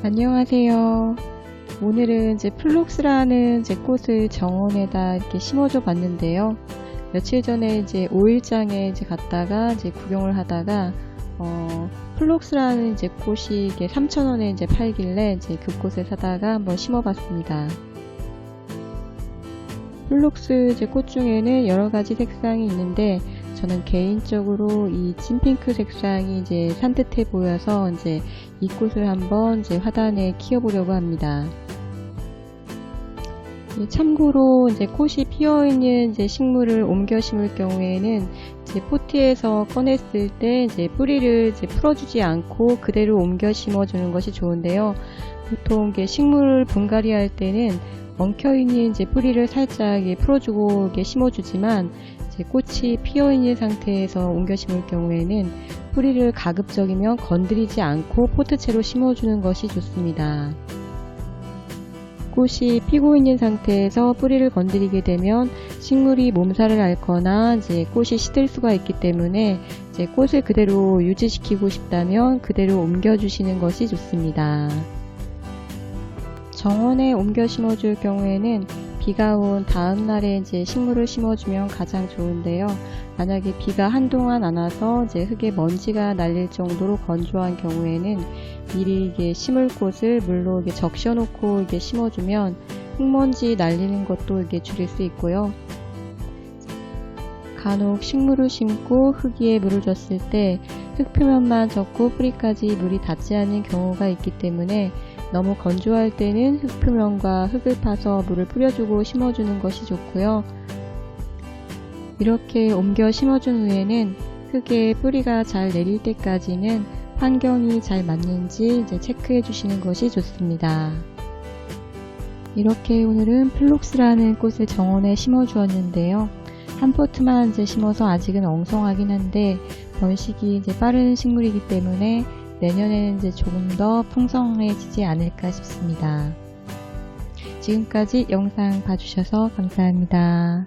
안녕하세요. 오늘은 이제 플록스라는 제 꽃을 정원에다 이렇게 심어줘 봤는데요. 며칠 전에 이제 5일장에 이제 갔다가 이제 구경을 하다가 어, 플록스라는 이제 꽃이 이게 3,000원에 이제 팔길래 이제 그 꽃을 사다가 한번 심어봤습니다. 플록스 이제 꽃 중에는 여러 가지 색상이 있는데 저는 개인적으로 이 찐핑크 색상이 이제 산뜻해 보여서 이제 이 꽃을 한번 이제 화단에 키워보려고 합니다. 이 참고로 이제 꽃이 피어 있는 이제 식물을 옮겨 심을 경우에는 이제 포트에서 꺼냈을 때 이제 뿌리를 이제 풀어주지 않고 그대로 옮겨 심어주는 것이 좋은데요. 보통 이게 식물 분갈이 할 때는 엉켜 있는 이제 뿌리를 살짝 풀어주고 심어주지만 꽃이 피어 있는 상태에서 옮겨 심을 경우에는 뿌리를 가급적이면 건드리지 않고 포트채로 심어주는 것이 좋습니다. 꽃이 피고 있는 상태에서 뿌리를 건드리게 되면 식물이 몸살을 앓거나 이제 꽃이 시들 수가 있기 때문에 이제 꽃을 그대로 유지시키고 싶다면 그대로 옮겨주시는 것이 좋습니다. 정원에 옮겨 심어줄 경우에는 비가 온 다음 날에 이제 식물을 심어주면 가장 좋은데요. 만약에 비가 한동안 안 와서 이제 흙에 먼지가 날릴 정도로 건조한 경우에는 미리 이게 심을 곳을 물로 이게 적셔 놓고 이게 심어주면 흙먼지 날리는 것도 이게 줄일 수 있고요. 간혹 식물을 심고 흙 위에 물을 줬을 때 흙 표면만 젖고 뿌리까지 물이 닿지 않는 경우가 있기 때문에 너무 건조할 때는 흙 표면과 흙을 파서 물을 뿌려주고 심어주는 것이 좋고요. 이렇게 옮겨 심어준 후에는 흙에 뿌리가 잘 내릴 때까지는 환경이 잘 맞는지 체크해 주시는 것이 좋습니다. 이렇게 오늘은 플록스라는 꽃을 정원에 심어 주었는데요. 한 포트만 이제 심어서 아직은 엉성하긴 한데 번식이 이제 빠른 식물이기 때문에 내년에는 이제 조금 더 풍성해지지 않을까 싶습니다. 지금까지 영상 봐주셔서 감사합니다.